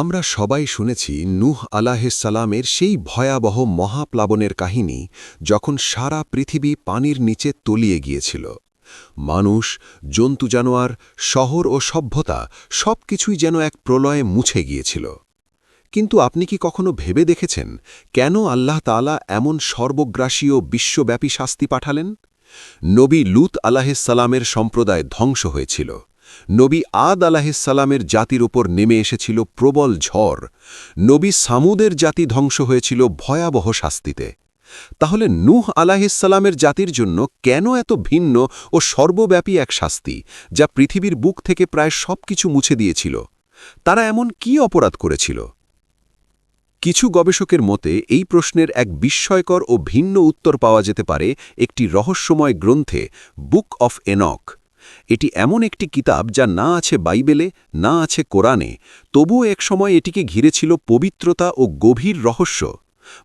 আমরা সবাই শুনেছি নূহ আলাহিসাল্লামের সেই ভয়াবহ মহাপ্লাবনের কাহিনী যখন সারা পৃথিবী পানির নিচে তলিয়ে গিয়েছিল। মানুষ, জন্তু জানোয়ার, শহর ও সভ্যতা সব কিছুই যেন এক প্রলয়ে মুছে গিয়েছিল। কিন্তু আপনি কি কখনো ভেবে দেখেছেন কেন আল্লাহ তালা এমন সর্বগ্রাসী ও বিশ্বব্যাপী শাস্তি পাঠালেন? নবী লুত আলাহিসাল্লামের সম্প্রদায় ধ্বংস হয়েছিল। নবী আদ আলাহিসাল্লামের জাতির উপর নেমে এসেছিল প্রবল ঝড়। নবী সামুদের জাতি ধ্বংস হয়েছিল ভয়াবহ শাস্তিতে। তাহলে নূহ আলাহিসাল্লামের জাতির জন্য কেন এত ভিন্ন ও সর্বব্যাপী এক শাস্তি, যা পৃথিবীর বুক থেকে প্রায় সব কিছু মুছে দিয়েছিল? তারা এমন কি অপরাধ করেছিল? কিছু গবেষকের মতে, এই প্রশ্নের এক বিস্ময়কর ও ভিন্ন উত্তর পাওয়া যেতে পারে একটি রহস্যময় গ্রন্থে, বুক অফ এনক এটি এমন একটি কিতাব যা না আছে বাইবেলে, না আছে কোরআনে, তবুও একসময় এটিকে ঘিরেছিল পবিত্রতা ও গভীর রহস্য।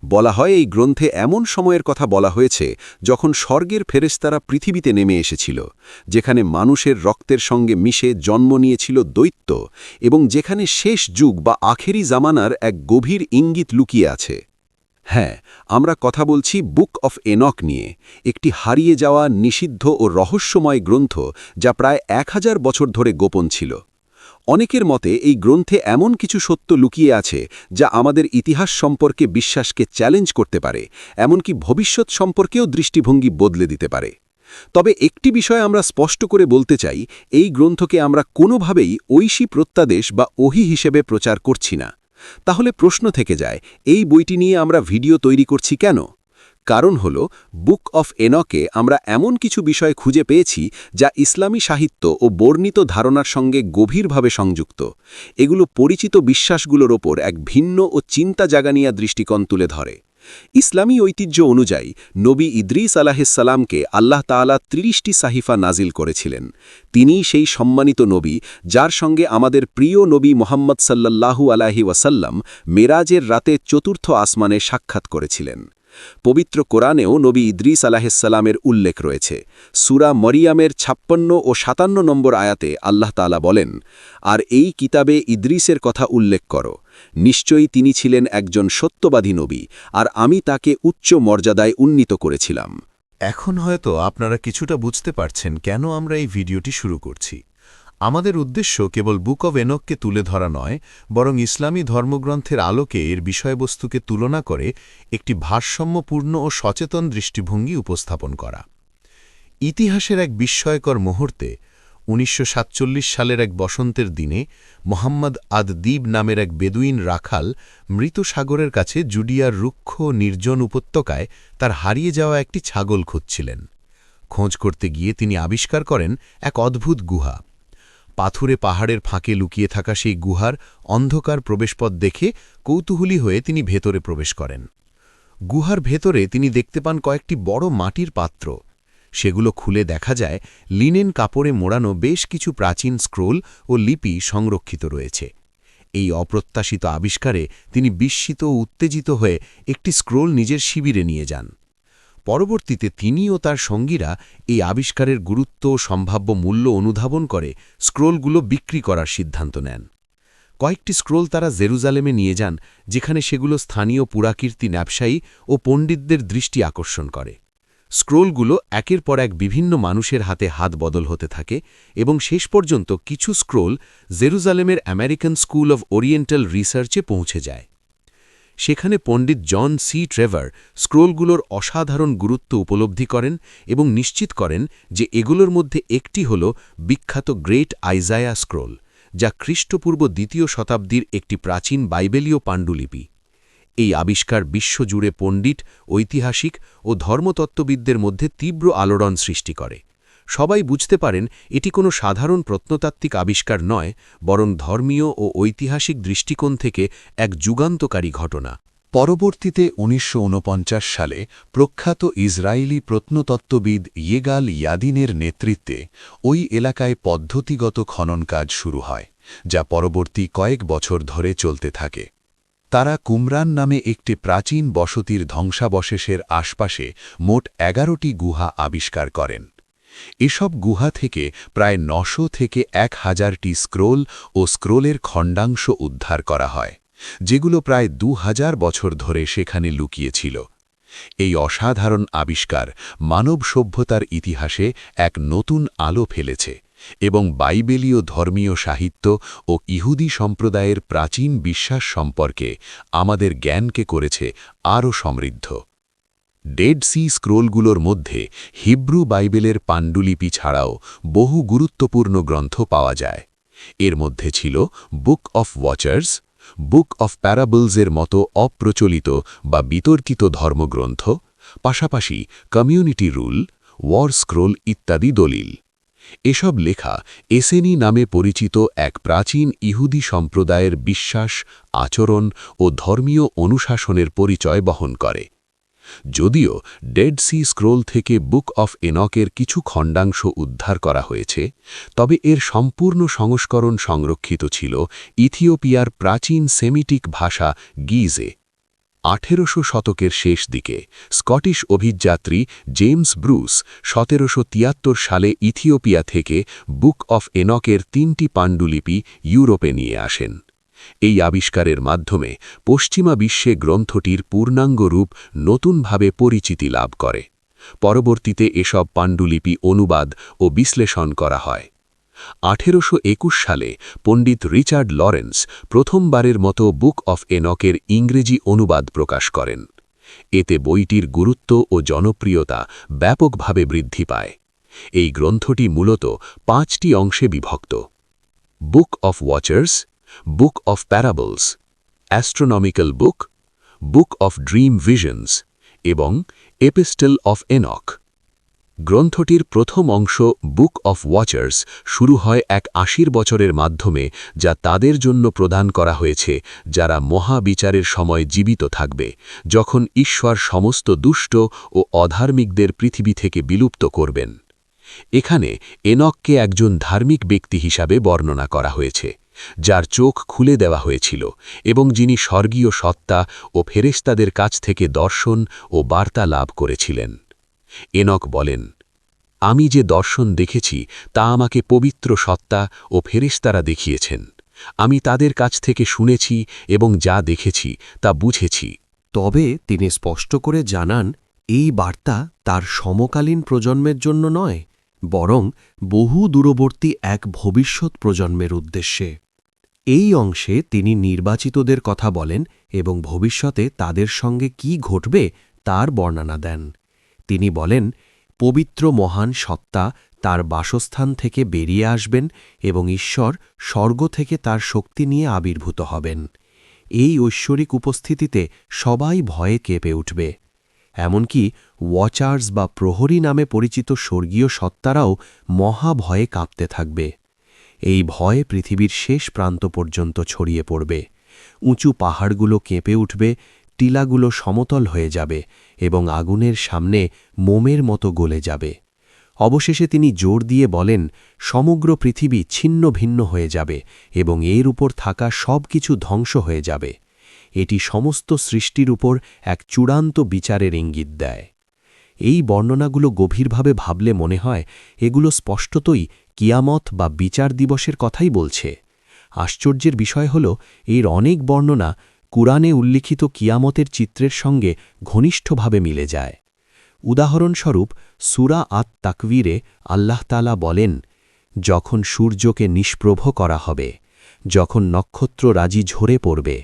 বলা হয় এই গ্রন্থে এমন সময়ের কথা বলা হয়েছে যখন স্বর্গের ফেরেস্তারা পৃথিবীতে নেমে এসেছিল, যেখানে মানুষের রক্তের সঙ্গে মিশে জন্ম নিয়েছিল দৈত্য এবং যেখানে শেষ যুগ বা আখেরি জামানার এক গভীর ইঙ্গিত লুকিয়ে আছে। হ্যাঁ আমরা কথা বলছি বুক অফ এনক নিয়ে, একটি হারিয়ে যাওয়া নিষিদ্ধ ও রহস্যময় গ্রন্থ যা প্রায় এক হাজার বছর ধরে গোপন ছিল। অনেকের মতে এই গ্রন্থে এমন কিছু সত্য লুকিয়ে আছে যা আমাদের ইতিহাস সম্পর্কে বিশ্বাসকে চ্যালেঞ্জ করতে পারে, এমনকি ভবিষ্যৎ সম্পর্কেও দৃষ্টিভঙ্গি বদলে দিতে পারে। তবে একটি বিষয় আমরা স্পষ্ট করে বলতে চাই, এই গ্রন্থকে আমরা কোনোভাবেই ঐশী প্রত্যাদেশ বা ওহি হিসেবে প্রচার করছি না। তাহলে প্রশ্ন থেকে যায়, এই বইটি নিয়ে আমরা ভিডিও তৈরি করছি কেন? কারণ হল, বুক অফ এনকে আমরা এমন কিছু বিষয় খুঁজে পেয়েছি যা ইসলামী সাহিত্য ও বর্ণিত ধারণার সঙ্গে গভীরভাবে সংযুক্ত। এগুলো পরিচিত বিশ্বাসগুলোর ওপর এক ভিন্ন ও চিন্তা জাগানিয়া দৃষ্টিকোণ তুলে ধরে। ইসলামী ঐতিহ্য অনুযায়ী, নবী ইদ্রিস আলাহিসাল্লামকে আল্লাহ তালা ত্রিশটি সাহিফা নাজিল করেছিলেন। তিনি সেই সম্মানিত নবী, যার সঙ্গে আমাদের প্রিয় নবী মোহাম্মদ সাল্লাল্লাহু আলাহি ওয়াসাল্লাম মেরাজের রাতে চতুর্থ আসমানে সাক্ষাৎ করেছিলেন। পবিত্র কোরআনেও নবী ইদ্রিস আলাহিসাল্লামের উল্লেখ রয়েছে। সুরা মরিয়ামের ছাপ্পান্ন ও সাতান্ন নম্বর আয়াতে আল্লাহ তালা বলেন, আর এই কিতাবে ইদ্রিসের কথা উল্লেখ করো। নিশ্চয়ই তিনি ছিলেন একজন সত্যবাদী নবী, আর আমি তাকে উচ্চ মর্যাদায় উন্নীত করেছিলাম। এখন হয়তো আপনারা কিছুটা বুঝতে পারছেন কেন আমরা এই ভিডিওটি শুরু করছি। আমাদের উদ্দেশ্য কেবল বুক অব এনককে তুলে ধরা নয়, বরং ইসলামী ধর্মগ্রন্থের আলোকে এর বিষয়বস্তুকে তুলনা করে একটি ভারসাম্যপূর্ণ ও সচেতন দৃষ্টিভঙ্গি উপস্থাপন করা। ইতিহাসের এক বিস্ময়কর মুহূর্তে উনিশশো সাতচল্লিশ সালের এক বসন্তের দিনে মোহাম্মদ আদ দ্বীব নামের এক বেদুইন রাখাল মৃত সাগরের কাছে জুডিয়ার রুক্ষ নির্জন উপত্যকায় তার হারিয়ে যাওয়া একটি ছাগল খুঁজছিলেন। খোঁজ করতে গিয়ে তিনি আবিষ্কার করেন এক অদ্ভুত গুহা। পাথুরে পাহাড়ের ফাঁকে লুকিয়ে থাকা সেই গুহার অন্ধকার প্রবেশপথ দেখে কৌতূহলী হয়ে তিনি ভেতরে প্রবেশ করেন। গুহার ভেতরে তিনি দেখতে পান কয়েকটি বড় মাটির পাত্র। সেগুলো খুলে দেখা যায়, লিনেন কাপড়ে মোড়ানো বেশ কিছু প্রাচীন স্ক্রোল ও লিপি সংরক্ষিত রয়েছে। এই অপ্রত্যাশিত আবিষ্কারে তিনি বিস্মিত ও উত্তেজিত হয়ে একটি স্ক্রোল নিজের শিবিরে নিয়ে যান। পরবর্তীতে তিনি ও তার সঙ্গীরা এই আবিষ্কারের গুরুত্ব ও সম্ভাব্য মূল্য অনুধাবন করে স্ক্রোলগুলো বিক্রি করার সিদ্ধান্ত নেন। কয়েকটি স্ক্রোল তারা জেরুজালেমে নিয়ে যান, যেখানে সেগুলো স্থানীয় পুরাকীর্তি ব্যবসায়ী ও পণ্ডিতদের দৃষ্টি আকর্ষণ করে। স্ক্রোলগুলো একের পর এক বিভিন্ন মানুষের হাতে হাত বদল হতে থাকে এবং শেষ পর্যন্ত কিছু স্ক্রোল জেরুজালেমের আমেরিকান স্কুল অব ওরিয়েন্টাল রিসার্চে পৌঁছে যায়। সেখানে পণ্ডিত জন সি ট্রেভার স্ক্রোলগুলোর অসাধারণ গুরুত্ব উপলব্ধি করেন এবং নিশ্চিত করেন যে এগুলোর মধ্যে একটি হল বিখ্যাত গ্রেট আইজায়া স্ক্রোল, যা খ্রিস্টপূর্ব দ্বিতীয় শতাব্দীর একটি প্রাচীন বাইবেলীয় পাণ্ডুলিপি। এই আবিষ্কার বিশ্বজুড়ে পণ্ডিত, ঐতিহাসিক ও ধর্মতত্ত্ববিদদের মধ্যে তীব্র আলোড়ন সৃষ্টি করে। সবাই বুঝতে পারেন, এটি কোনো সাধারণ প্রত্নতাত্ত্বিক আবিষ্কার নয়, বরং ধর্মীয় ও ঐতিহাসিক দৃষ্টিকোণ থেকে এক যুগান্তকারী ঘটনা। পরবর্তীতে উনিশশো ঊনপঞ্চাশ সালে প্রখ্যাত ইসরায়েলি প্রত্নতত্ত্ববিদ ইয়েগাল ইয়াদিনের নেতৃত্বে ওই এলাকায় পদ্ধতিগত খনন কাজ শুরু হয়, যা পরবর্তী কয়েক বছর ধরে চলতে থাকে। তারা কুমরান নামে একটি প্রাচীন বসতির ধ্বংসাবশেষের আশপাশে মোট এগারোটি গুহা আবিষ্কার করেন। এসব গুহা থেকে প্রায় নশো থেকে এক হাজারটি স্ক্রোল ও স্ক্রোলের খণ্ডাংশ উদ্ধার করা হয়, যেগুলো প্রায় দু হাজার বছর ধরে সেখানে লুকিয়েছিল। এই অসাধারণ আবিষ্কার মানব সভ্যতার ইতিহাসে এক নতুন আলো ফেলেছে। এবং বাইবেলীয় ধর্মীয় সাহিত্য ও ইহুদি সম্প্রদায়ের প্রাচীন বিশ্বাস সম্পর্কে আমাদের জ্ঞানকে করেছে আরও সমৃদ্ধ। ডেড সি স্ক্রোলগুলোর মধ্যে হিব্রু বাইবেলের পাণ্ডুলিপি ছাড়াও বহু গুরুত্বপূর্ণ গ্রন্থ পাওয়া যায়। এর মধ্যে ছিল book of watchers, book of প্যারাবলসের মতো অপ্রচলিত বা বিতর্কিত ধর্মগ্রন্থ, পাশাপাশি কমিউনিটি রুল, ওয়ার স্ক্রোল ইত্যাদি দলিল। এসব লেখা এসেনি নামে পরিচিত এক প্রাচীন ইহুদি সম্প্রদায়ের বিশ্বাস, আচরণ ও ধর্মীয় অনুশাসনের পরিচয় বহন করে। যদিও ডেড সি স্ক্রোল থেকে বুক অফ এনকের কিছু খণ্ডাংশ উদ্ধার করা হয়েছে, তবে এর সম্পূর্ণ সংস্করণ সংরক্ষিত ছিল ইথিওপিয়ার প্রাচীন সেমিটিক ভাষা গিজে। আঠেরোশো শতকের শেষ দিকে স্কটিশ অভিযাত্রী জেমস ব্রুস সতেরোশো তিয়াত্তর সালে ইথিওপিয়া থেকে বুক অফ এনকের তিনটি পাণ্ডুলিপি ইউরোপে নিয়ে আসেন। এই আবিষ্কারের মাধ্যমে পশ্চিমা বিশ্বে গ্রন্থটির পূর্ণাঙ্গ রূপ নতুনভাবে পরিচিতি লাভ করে। পরবর্তীতে এসব পাণ্ডুলিপি অনুবাদ ও বিশ্লেষণ করা হয়। আঠেরোশো একুশ সালে পণ্ডিত রিচার্ড লরেন্স প্রথমবারের মতো বুক অফ এনকের ইংরেজি অনুবাদ প্রকাশ করেন। এতে বইটির গুরুত্ব ও জনপ্রিয়তা ব্যাপকভাবে বৃদ্ধি পায়। এই গ্রন্থটি মূলত পাঁচটি অংশে বিভক্ত। Book of watchers, book of parables, astronomical book book of dream visions এবং এপিস্টেল অফ এনক। গ্রন্থটির প্রথম অংশ, বুক অফ ওয়াচার্স শুরু হয় এক আশির বছরের মাধ্যমে, যা তাদের জন্য প্রদান করা হয়েছে, যারা মহাবিচারের সময় জীবিত থাকবে, যখন ঈশ্বর সমস্ত দুষ্ট ও অধার্মিকদের পৃথিবী থেকে বিলুপ্ত করবেন। এখানে এনককে একজন ধার্মিক ব্যক্তি হিসাবে বর্ণনা করা হয়েছে, যার চোখ খুলে দেওয়া হয়েছিল, এবং যিনি স্বর্গীয় সত্তা ও ফেরেস্তাদের কাছ থেকে দর্শন ও বার্তা লাভ করেছিলেন। এনক বলেন, আমি যে দর্শন দেখেছি, তা আমাকে পবিত্র সত্তা ও ফেরিস্তারা দেখিয়েছেন। আমি তাদের কাছ থেকে শুনেছি এবং যা দেখেছি, তা বুঝেছি। তবে তিনি স্পষ্ট করে জানান, এই বার্তা তার সমকালীন প্রজন্মের জন্য নয়, বরং বহু দূরবর্তী এক ভবিষ্যৎ প্রজন্মের উদ্দেশ্যে। এই অংশে তিনি নির্বাচিতদের কথা বলেন এবং ভবিষ্যতে তাদের সঙ্গে কি ঘটবে তার বর্ণনা দেন। তিনি বলেন, পবিত্র মহান সত্তা তার বাসস্থান থেকে বেরিয়ে আসবেন এবং ঈশ্বর স্বর্গ থেকে তার শক্তি নিয়ে আবির্ভূত হবেন। এই ঐশ্বরিক উপস্থিতিতে সবাই ভয়ে কেঁপে উঠবে। এমনকি ওয়াচার্স বা প্রহরী নামে পরিচিত স্বর্গীয় সত্তারাও মহাভয়ে কাঁপতে থাকবে। এই ভয় পৃথিবীর শেষ প্রান্ত পর্যন্ত ছড়িয়ে পড়বে। উঁচু পাহাড়গুলো কেঁপে উঠবে টিলাগুলো সমতল হয়ে যাবে এবং আগুনের সামনে মোমের মতো গলে যাবে। অবশেষে তিনি জোর দিয়ে বলেন, সমগ্র পৃথিবী ছিন্ন ভিন্ন হয়ে যাবে এবং এর উপর থাকা সব কিছু ধ্বংস হয়ে যাবে। এটি সমস্ত সৃষ্টির উপর এক চূড়ান্ত বিচারের ইঙ্গিত দেয়। এই বর্ণনাগুলো গভীরভাবে ভাবলে মনে হয়, এগুলো স্পষ্টতই কিয়ামত বা বিচার দিবসের কথাই বলছে। আশ্চর্যের বিষয় হল, এর অনেক বর্ণনা কুরআনে উল্লিখিত কিয়ামতের চিত্রের সঙ্গে ঘনিষ্ঠভাবে মিলে যায়। উদাহরণস্বরূপ, সুরা আত তাকবীরে আল্লাহতালা বলেন, যখন সূর্যকে নিষ্প্রভ করা হবে, যখন নক্ষত্র রাজি ঝরে পড়বে,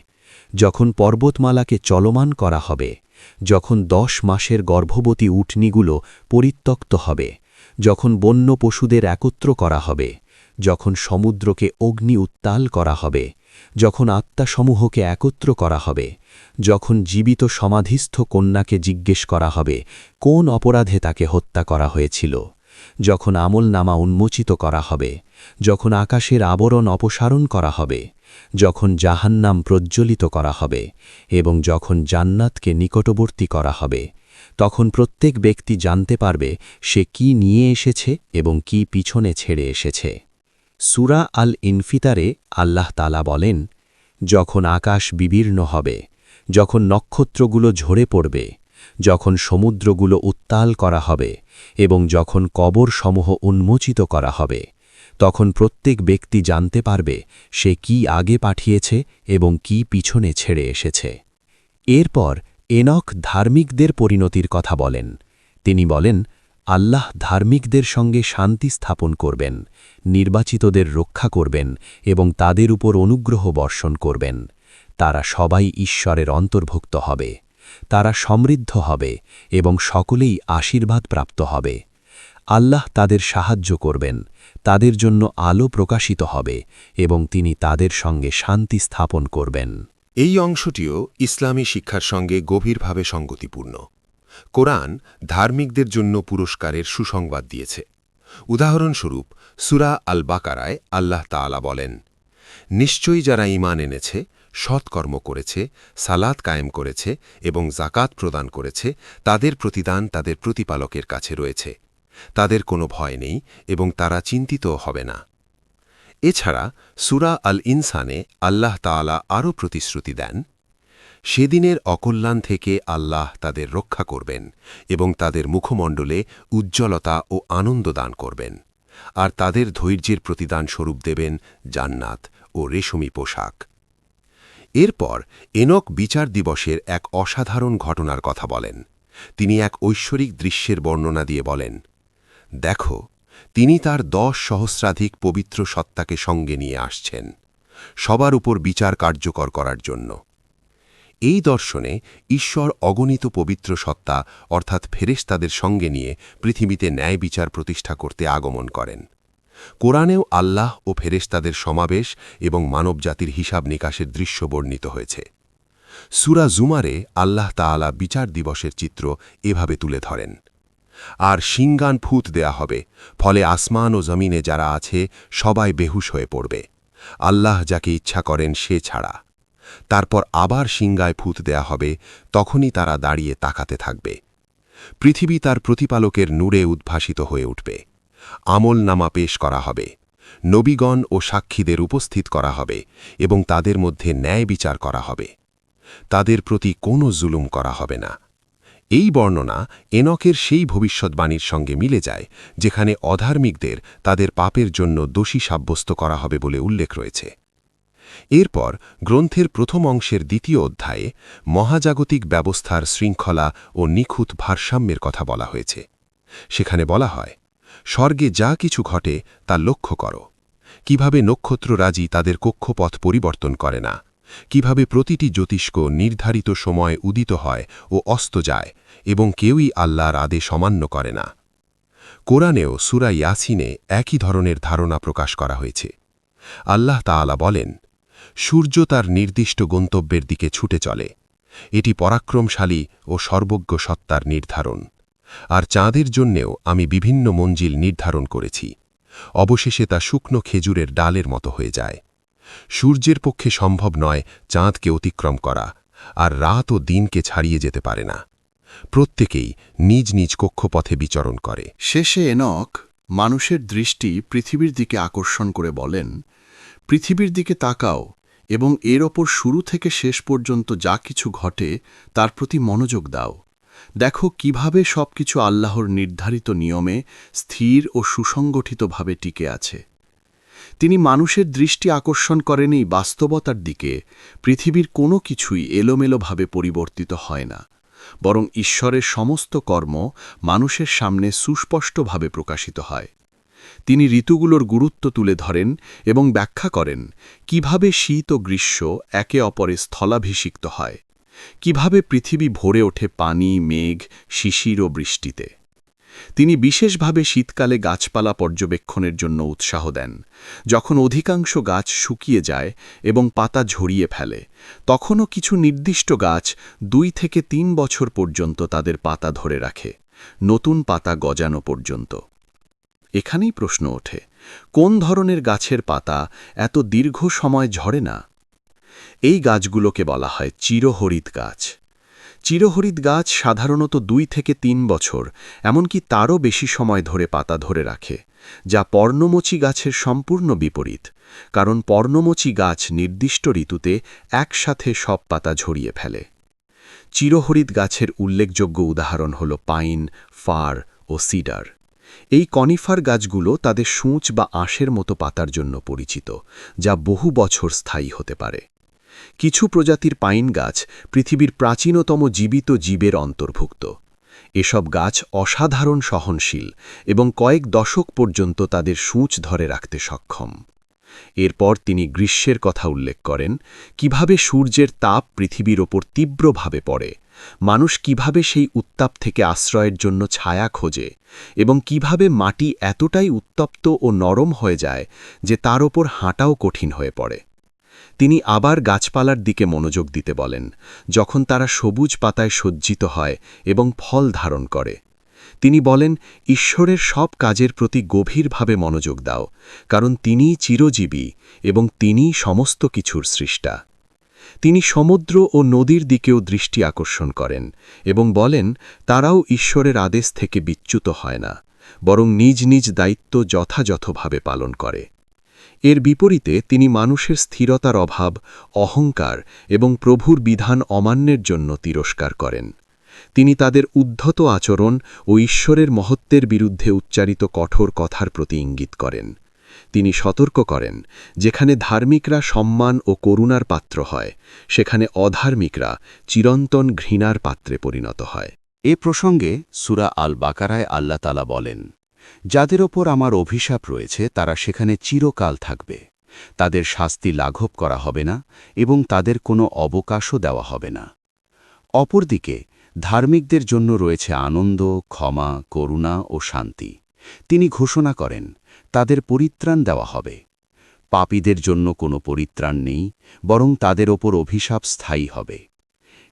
যখন পর্বতমালাকে চলমান করা হবে, যখন দশ মাসের গর্ভবতী উটনিগুলো পরিত্যক্ত হবে, যখন বন্য পশুদের একত্র করা হবে, যখন সমুদ্রকে অগ্নি উত্তাল করা হবে যখন আত্মাসমূহকে একত্র করা হবে, যখন জীবিত সমাধিস্থ কন্যাকে জিজ্ঞেস করা হবে, কোন অপরাধে তাকে হত্যা করা হয়েছিল, যখন আমল নামা উন্মোচিত করা হবে, যখন আকাশের আবরণ অপসারণ করা হবে, যখন জাহান্নাম প্রজ্জ্বলিত করা হবে এবং যখন জান্নাতকে নিকটবর্তী করা হবে, তখন প্রত্যেক ব্যক্তি জানতে পারবে সে কি নিয়ে এসেছে এবং কি পিছনে ছেড়ে এসেছে। সুরা আল ইনফিতারে আল্লাহ তালা বলেন, যখন আকাশ বিবীর্ণ হবে, যখন নক্ষত্রগুলো ঝরে পড়বে, যখন সমুদ্রগুলো উত্তাল করা হবে এবং যখন কবরসমূহ উন্মোচিত করা হবে, তখন প্রত্যেক ব্যক্তি জানতে পারবে সে কি আগে পাঠিয়েছে এবং কি পিছনে ছেড়ে এসেছে। এরপর এনক ধার্মিকদের পরিণতির কথা বলেন। তিনি বলেন আল্লাহ ধার্মিকদের সঙ্গে শান্তি স্থাপন করবেন, নির্বাচিতদের রক্ষা করবেন এবং তাদের উপর অনুগ্রহ বর্ষণ করবেন। তারা সবাই ঈশ্বরের অন্তর্ভুক্ত হবে, তারা সমৃদ্ধ হবে এবং সকলেই আশীর্বাদ প্রাপ্ত হবে। আল্লাহ তাদের সাহায্য করবেন, তাদের জন্য আলো প্রকাশিত হবে এবং তিনি তাদের সঙ্গে শান্তি স্থাপন করবেন। এই অংশটিও ইসলামী শিক্ষার সঙ্গে গভীরভাবে সঙ্গতিপূর্ণ। কোরআন ধার্মিকদের জন্য পুরস্কারের সুসংবাদ দিয়েছে। উদাহরণস্বরূপ, সুরা আল বাকারায় আল্লাহ তাআলা বলেন, নিশ্চয়ই যারা ঈমান এনেছে সৎকর্ম করেছে, সালাত কায়েম করেছে এবং জাকাত প্রদান করেছে, তাদের প্রতিদান তাদের প্রতিপালকের কাছে রয়েছে। তাদের কোনো ভয় নেই এবং তারা চিন্তিত হবে না। এছাড়া, সুরা আল ইনসানে আল্লাহ তাআলা আরও প্রতিশ্রুতি দেন সেদিনের অকল্যাণ থেকে আল্লাহ তাদের রক্ষা করবেন এবং তাদের মুখমণ্ডলে উজ্জ্বলতা ও আনন্দ দান করবেন। আর তাদের ধৈর্যের প্রতিদান স্বরূপ দেবেন জান্নাত ও রেশমি পোশাক। এরপর এনক বিচার দিবসের এক অসাধারণ ঘটনার কথা বলেন। তিনি এক ঐশ্বরিক দৃশ্যের বর্ণনা দিয়ে বলেন, দেখো, তিনি তার দশ সহস্রাধিক পবিত্র সত্তাকে সঙ্গে নিয়ে আসছেন। সবার উপর বিচার কার্যকর করার জন্য। এই দর্শনে ঈশ্বর অগণিত পবিত্র সত্তা, অর্থাৎ ফেরেশতাদের সঙ্গে নিয়ে পৃথিবীতে ন্যায় বিচার প্রতিষ্ঠা করতে আগমন করেন। কোরআনেও আল্লাহ ও ফেরেশতাদের সমাবেশ এবং মানবজাতির হিসাব নিকাশের দৃশ্য বর্ণিত হয়েছে। সুরা জুমারে আল্লাহ তাআলা বিচার দিবসের চিত্র এভাবে তুলে ধরেন। আর সিঙ্গান ফুত দেয়া হবে, ফলে আসমান ও জমিনে যারা আছে সবাই বেহুশ হয়ে পড়বে। আল্লাহ যাকে ইচ্ছা করেন সে ছাড়া। তারপর আবার সিঙ্গায় ফুত দেয়া হবে, তখনই তারা দাঁড়িয়ে তাকাতে থাকবে। পৃথিবী তার প্রতিপালকের নূরে উদ্ভাসিত হয়ে উঠবে। আমল নামা পেশ করা হবে। নবীগণ ও সাক্ষীদের উপস্থিত করা হবে এবং তাদের মধ্যে ন্যায় বিচার করা হবে। তাদের প্রতি কোনো জুলুম করা হবে না। এই বর্ণনা এনকের সেই ভবিষ্যৎবাণীর সঙ্গে মিলে যায়, যেখানে অধার্মিকদের তাদের পাপের জন্য দোষী সাব্যস্ত করা হবে বলে উল্লেখ রয়েছে। এরপর গ্রন্থের প্রথম অংশের দ্বিতীয় অধ্যায়ে মহাজাগতিক ব্যবস্থার শৃঙ্খলা ও নিখুঁত ভারসাম্যের কথা বলা হয়েছে। সেখানে বলা হয়, স্বর্গে যা কিছু ঘটে তা লক্ষ্য করো। কীভাবে নক্ষত্ররাজি তাদের কক্ষপথ পরিবর্তন করে না? কীভাবে প্রতিটি জ্যোতিষ্ক নির্ধারিত সময় উদিত হয় ও অস্ত যায় এবং কেউই আল্লাহর আদেশ অমান্য করে না? কোরআনেও সুরা ইয়াসিনে একই ধরনের ধারণা প্রকাশ করা হয়েছে। আল্লাহ তাআলা বলেন সূর্য তার নির্দিষ্ট গন্তব্যের দিকে ছুটে চলে। এটি পরাক্রমশালী ও সর্বজ্ঞ সত্তার নির্ধারণ। আর চাঁদের জন্যেও আমি বিভিন্ন মঞ্জিল নির্ধারণ করেছি। অবশেষে তা শুকনো খেজুরের ডালের মতো হয়ে যায়। সূর্যের পক্ষে সম্ভব নয় চাঁদকে অতিক্রম করা, আর রাত ও দিনকে ছাড়িয়ে যেতে পারে না। প্রত্যেকেই নিজ নিজ কক্ষপথে বিচরণ করে। শেষে এনক মানুষের দৃষ্টি পৃথিবীর দিকে আকর্ষণ করে বলেন, পৃথিবীর দিকে তাকাও এবং এর ওপর শুরু থেকে শেষ পর্যন্ত যা কিছু ঘটে, তার প্রতি মনোযোগ দাও। দেখো কীভাবে সবকিছু আল্লাহর নির্ধারিত নিয়মে স্থির ও সুসংগঠিতভাবে টিকে আছে। তিনি মানুষের দৃষ্টি আকর্ষণ করেন এই বাস্তবতার দিকে। পৃথিবীর কোনো কিছুই এলোমেলোভাবে পরিবর্তিত হয় না। বরং ঈশ্বরের সমস্ত কর্ম মানুষের সামনে সুস্পষ্টভাবে প্রকাশিত হয়। তিনি ঋতুগুলোর গুরুত্ব তুলে ধরেন এবং ব্যাখ্যা করেন কীভাবে শীত ও গ্রীষ্ম একে অপরে স্থলাভিষিক্ত হয়, কীভাবে পৃথিবী ভরে ওঠে পানি, মেঘ, শিশির ও বৃষ্টিতে। তিনি বিশেষভাবে শীতকালে গাছপালা পর্যবেক্ষণের জন্য উৎসাহ দেন। যখন অধিকাংশ গাছ শুকিয়ে যায় এবং পাতা ঝরিয়ে ফেলে, তখনও কিছু নির্দিষ্ট গাছ দুই থেকে তিন বছর পর্যন্ত তাদের পাতা ধরে রাখে, নতুন পাতা গজানো পর্যন্ত। এখানেই প্রশ্ন ওঠে, কোন ধরনের গাছের পাতা এত দীর্ঘ সময় ঝরে না? এই গাছগুলোকে বলা হয় চিরহরিত গাছ। চিরহরিত গাছ সাধারণত দুই থেকে তিন বছর, এমনকি তারও বেশি সময় ধরে পাতা ধরে রাখে, যা পর্ণমোচী গাছের সম্পূর্ণ বিপরীত, কারণ পর্ণমোচী গাছ নির্দিষ্ট ঋতুতে একসাথে সব পাতা ঝরিয়ে ফেলে। চিরহরিত গাছের উল্লেখযোগ্য উদাহরণ হল পাইন, ফার ও সিডার। এই কনিফার গাছগুলো তাদের সূঁচ বা আঁশের মতো পাতার জন্য পরিচিত, যা বহু বছর স্থায়ী হতে পারে। কিছু প্রজাতির পাইন গাছ পৃথিবীর প্রাচীনতম জীবিত জীবের অন্তর্ভুক্ত। এসব গাছ অসাধারণ সহনশীল এবং কয়েক দশক পর্যন্ত তাদের সূঁচ ধরে রাখতে সক্ষম। এরপর তিনি গ্রীষ্মের কথা উল্লেখ করেন, কীভাবে সূর্যের তাপ পৃথিবীর ওপর তীব্রভাবে পড়ে মানুষ কীভাবে সেই উত্তাপ থেকে আশ্রয়ের জন্য ছায়া খোঁজে এবং কীভাবে মাটি এতটাই উত্তপ্ত ও নরম হয়ে যায় যে তার ওপর হাঁটাও কঠিন হয়ে পড়ে। তিনি আবার গাছপালার দিকে মনোযোগ দিতে বলেন, যখন তারা সবুজ পাতায় সজ্জিত হয় এবং ফল ধারণ করে। তিনি বলেন, ঈশ্বরের সব কাজের প্রতি গভীরভাবে মনোযোগ দাও, কারণ তিনিই চিরজীবী এবং তিনিই সমস্ত কিছুর সৃষ্টা। তিনি সমুদ্র ও নদীর দিকেও দৃষ্টি আকর্ষণ করেন এবং বলেন, তারাও ঈশ্বরের আদেশ থেকে বিচ্যুত হয় না, বরং নিজ নিজ দায়িত্ব যথাযথভাবে পালন করে। এর বিপরীতে তিনি মানুষের স্থিরতার অভাব, অহংকার এবং প্রভুর বিধান অমান্যের জন্য তিরস্কার করেন। তিনি তাদের উদ্ধত আচরণ ও ঈশ্বরের মহত্বের বিরুদ্ধে উচ্চারিত কঠোর কথার প্রতি ইঙ্গিত করেন। তিনি সতর্ক করেন, যেখানে ধার্মিকরা সম্মান ও করুণার পাত্র হয়, সেখানে অধার্মিকরা চিরন্তন ঘৃণার পাত্রে পরিণত হয়। এ প্রসঙ্গে সুরা আল বাকারায় আল্লাহ তালা বলেন, যাদের ওপর আমার অভিশাপ রয়েছে, তারা সেখানে চিরকাল থাকবে। তাদের শাস্তি লাঘব করা হবে না এবং তাদের কোনো অবকাশও দেওয়া হবে না। অপরদিকে, ধার্মিকদের জন্য রয়েছে আনন্দ, ক্ষমা, করুণা ও শান্তি। তিনি ঘোষণা করেন, তাদের পরিত্রাণ দেওয়া হবে। পাপীদের জন্য কোনো পরিত্রাণ নেই, বরং তাদের ওপর অভিশাপ স্থায়ী হবে।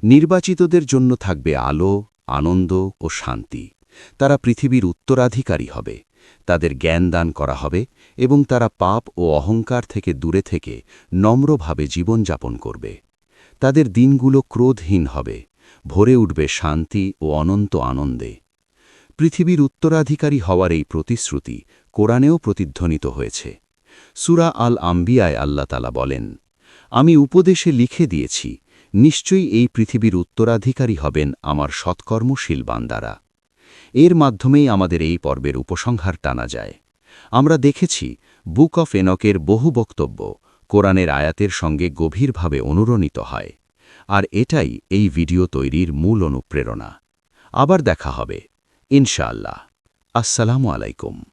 নির্বাচিতদের জন্য থাকবে আলো, আনন্দ ও শান্তি। তারা পৃথিবীর উত্তরাধিকারী হবে, তাদের জ্ঞান দান করা হবে এবং তারা পাপ ও অহংকার থেকে দূরে থেকে নম্রভাবে জীবনযাপন করবে। তাদের দিনগুলো ক্রোধহীন হবে, ভরে উঠবে শান্তি ও অনন্ত আনন্দে। পৃথিবীর উত্তরাধিকারী হওয়ার এই প্রতিশ্রুতি কোরআনেও প্রতিধ্বনিত হয়েছে। সুরা আল আম্বিয়ায় আল্লাতালা বলেন, আমি উপদেশে লিখে দিয়েছি, নিশ্চয়ই এই পৃথিবীর উত্তরাধিকারী হবেন আমার সৎকর্মশীল বান্দারা। এর মাধ্যমেই আমাদের এই পর্বের উপসংহার টানা যায়। আমরা দেখেছি, বুক অফ এনকের বহু বক্তব্য কোরআনের আয়াতের সঙ্গে গভীরভাবে অনুরণিত হয়, আর এটাই এই ভিডিও তৈরির মূল অনুপ্রেরণা। আবার দেখা হবে। ইনশাআল্লাহ আসসালামু আলাইকুম